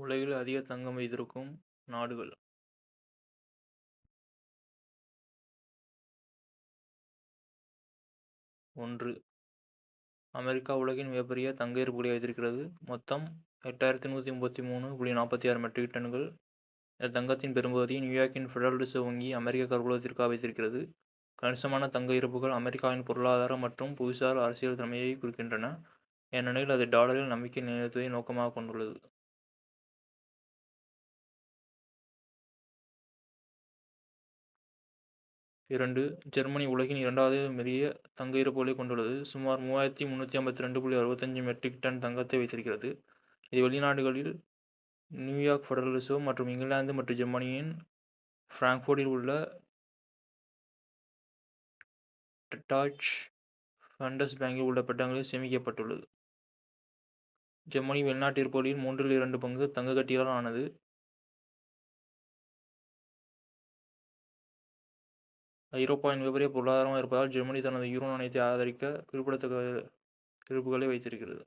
உலகில் அதிக தங்கம் வைத்திருக்கும் நாடுகள். ஒன்று. அமெரிக்கா உலகின் மிகப்பெரிய தங்க இருப்புகளை வைத்திருக்கிறது. மொத்தம் எட்டாயிரத்தி நூற்றி முப்பத்தி மூணு புள்ளி நாற்பத்தி ஆறு மெட்ரிக் டன்கள். இந்த தங்கத்தின் பெரும்பகுதி நியூயார்க்கின் ஃபெடரல் ரிசர்வ் வங்கி அமெரிக்க கருவூலத்திற்காக வைத்திருக்கிறது. கணிசமான தங்க இருப்புகள் அமெரிக்காவின் பொருளாதார மற்றும் புவிசார் அரசியல் தலைமையை குறிக்கின்றன. ஏனெனில் அது டாலரில் நம்பிக்கை நிலைநிறுத்துவதை நோக்கமாக கொண்டுள்ளது. இரண்டு ஜெர்மனி உலகின் இரண்டாவது பெரிய தங்க இருப்புகளை கொண்டுள்ளது. சுமார் மூவாயிரத்தி முந்நூற்றி ஐம்பத்தி ரெண்டு புள்ளி அறுபத்தஞ்சு மெட்ரிக் டன் தங்கத்தை வைத்திருக்கிறது. இது வெளிநாடுகளில் நியூயார்க் ஃபெடரல் ரிசர்வ் மற்றும் இங்கிலாந்து மற்றும் ஜெர்மனியின் ஃப்ராங்க்ஃபோர்ட்டில் உள்ள டாய்ச் ஃபண்டஸ் பேங்கில் உள்ள பட்டங்களில் சேமிக்கப்பட்டுள்ளது. ஜெர்மனி வெளிநாட்டு இருப்புகளில் மூன்றில் இரண்டு பங்கு தங்க கட்டிகளால் ஆனது. ஐரோப்பாவின் மிகப்பெரிய பொருளாதாரமாக இருப்பதால் ஜெர்மனி தனது யூரோ நாணயத்தை ஆதரிக்க குறிப்பிடத்தக்க இருப்புகளை வைத்திருக்கிறது.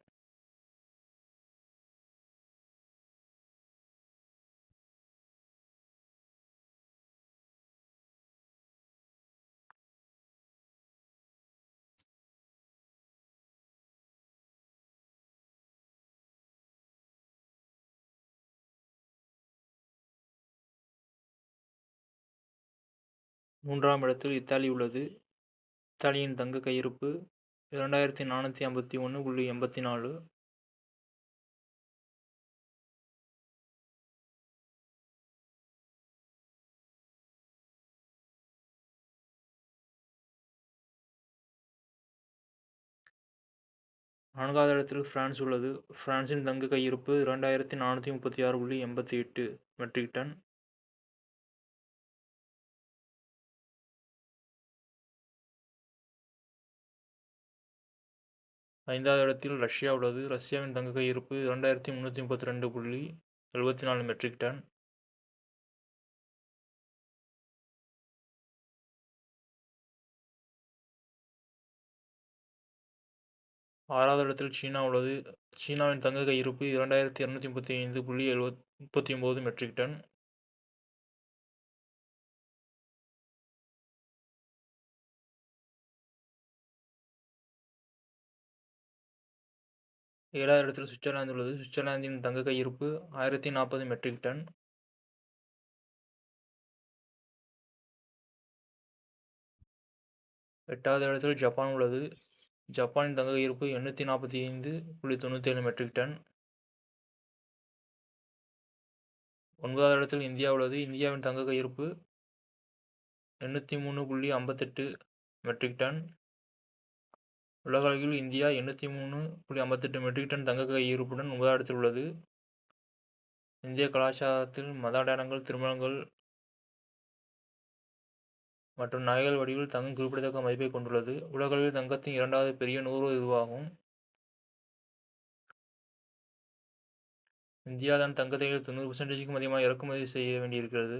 மூன்றாம் இடத்தில் இத்தாலி உள்ளது. இத்தாலியின் தங்க கையிருப்பு இரண்டாயிரத்தி நானூற்றி ஐம்பத்தி ஒன்று புள்ளி எண்பத்தி நாலு. நான்காவது இடத்தில் பிரான்ஸ் உள்ளது. பிரான்சின் தங்க கையிருப்பு இரண்டாயிரத்தி நானூற்றி முப்பத்தி ஆறு புள்ளி எண்பத்தி எட்டு மெட்ரிக் டன் ஐந்தாவது இடத்தில் ரஷ்யா உள்ளது. ரஷ்யாவின் தங்க கையிருப்பு இரண்டாயிரத்தி முந்நூற்றி முப்பத்தி ரெண்டு புள்ளி எழுபத்தி நாலு மெட்ரிக் டன் ஆறாவது இடத்தில் சீனா உள்ளது. சீனாவின் தங்க கையிருப்பு இரண்டாயிரத்தி இரநூத்தி முப்பத்தி ஐந்து புள்ளி எழுபத் முப்பத்தி ஒம்பது மெட்ரிக் டன் ஏழாவது இடத்தில் சுவிட்சர்லாந்து உள்ளது. சுவிட்சர்லாந்தின் தங்க கையிருப்பு ஆயிரத்தி நாற்பது மெட்ரிக் டன் எட்டாவது இடத்தில் ஜப்பான் உள்ளது. ஜப்பானின் தங்க கையிருப்பு எண்ணூற்றி நாற்பத்தி ஐந்து புள்ளி தொண்ணூற்றி ஏழு மெட்ரிக் டன் ஒன்பதாவது இடத்தில் இந்தியா உள்ளது. இந்தியாவின் தங்க கையிருப்பு எண்ணூற்றி மூணு புள்ளி ஐம்பத்தெட்டு மெட்ரிக் டன் உலக அளவில் இந்தியா எண்ணூற்றி மூணு புள்ளி ஐம்பத்தெட்டு மெட்ரிக் டன் தங்க இருப்புடன் ஒன்பதாம் இடத்தில் உள்ளது. இந்திய கலாச்சாரத்தில் மத அடையாளங்கள் திருமணங்கள் மற்றும் நகைகள் வடிவில் தங்கம் குறிப்பிடத்தக்க மதிப்பை கொண்டுள்ளது. உலகளவில் தங்கத்தின் இரண்டாவது பெரிய நூறு இதுவாகும். இந்தியா தான் தங்கத்தை தொண்ணூறு பர்சன்டேஜுக்கும் அதிகமாக இறக்குமதி செய்ய வேண்டியிருக்கிறது.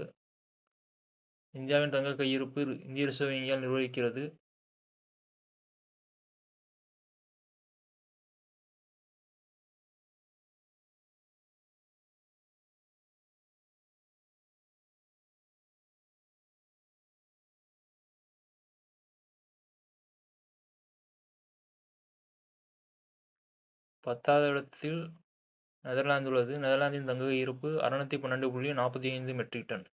இந்தியாவின் தங்க கையிருப்பு இந்திய ரிசர்வ் வங்கியால் நிர்வகிக்கிறது. பத்தாவது இடத்தில் நெதர்லாந்து உள்ளது. நெதர்லாந்தின் தங்க இருப்பு அறநூற்றி பன்னெண்டு புள்ளி நாற்பத்தி ஐந்து மெட்ரிக் டன்